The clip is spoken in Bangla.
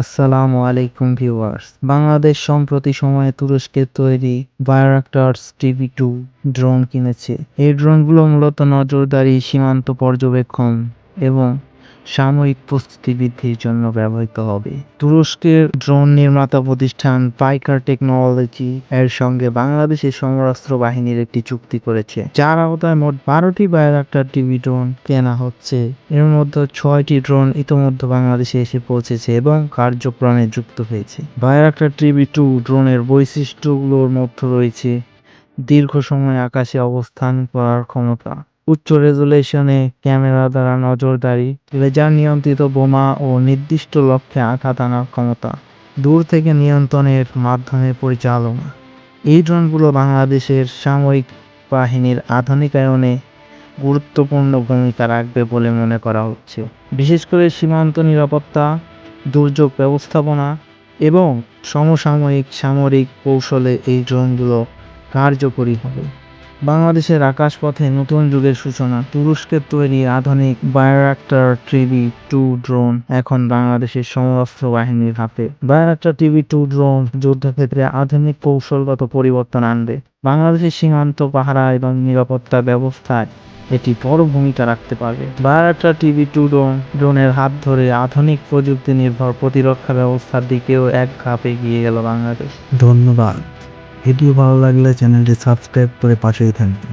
আসসালামু আলাইকুম ভিউয়ার্স। বাংলাদেশ সম্প্রতি সময়ে তুরস্কের তৈরি বায়োরাক্টার্স টিভি টু ড্রোন কিনেছে। এই ড্রোনগুলো মূলত নজরদারি সীমান্ত পর্যবেক্ষণ এবং সাময়িক প্রস্তুতি বৃদ্ধির জন্য ব্যবহৃত হবে। তুরস্কের ড্রোন নির্মাতা প্রতিষ্ঠান পাইকার টেকনোলজি এর সঙ্গে বাংলাদেশের সমরাস্ত্র বাহিনীর একটি চুক্তি করেছে, যার আওতায় মোট বারোটি বায়োরাক্টার টিভি ড্রোন কেনা হচ্ছে। এর মধ্যে ছয়টি ড্রোন ইতোমধ্যে বাংলাদেশে এসে পৌঁছেছে এবং কার্যক্রমে যুক্ত হয়েছে। বায়োরাক্টার টিভি টু ড্রোনের বৈশিষ্ট্যগুলোর মধ্যে রয়েছে দীর্ঘ সময় আকাশে অবস্থান করার ক্ষমতা উচ্চ রেজুলেশনে ক্যামেরা দ্বারা নজরদারি, লেজার নিয়ন্ত্রিত বোমা ও নির্দিষ্ট লক্ষ্যে আঘাত আনার ক্ষমতা, দূর থেকে নিয়ন্ত্রণের মাধ্যমে পরিচালনা। এই ড্রোনগুলো বাংলাদেশের সামরিক বাহিনীর আধুনিকায়নে গুরুত্বপূর্ণ ভূমিকা রাখবে বলে মনে করা হচ্ছে। বিশেষ করে সীমান্ত নিরাপত্তা, দুর্যোগ ব্যবস্থাপনা এবং সমসাময়িক সামরিক কৌশলে এই ড্রোনগুলো কার্যকরী হবে। বাংলাদেশের আকাশপথে নতুন যুগের সূচনা। তুরস্কের তৈরি আধুনিক বায়োরাক্টার টিভি টু ড্রোন এখন বাংলাদেশের সমরাস্ত্র বাহিনীর হাতে। বায়োরাক্টার টিভি টু ড্রোন যুদ্ধক্ষেত্রে আধুনিক কৌশলগত পরিবর্তন আনবে। বাংলাদেশের সীমান্ত পাহারা এবং নিরাপত্তা ব্যবস্থায় এটি বড় ভূমিকা রাখতে পারবে। বায়োরাক্টার টিভি টু ড্রোন ড্রোনের হাত ধরে আধুনিক প্রযুক্তি নির্ভর প্রতিরক্ষা ব্যবস্থার দিকেও এক ধাপ এগিয়ে গেল বাংলাদেশ। ধন্যবাদ। ভিডিও ভালো লাগলে চ্যানেলটি সাবস্ক্রাইব করে পাশেই থাকবেন।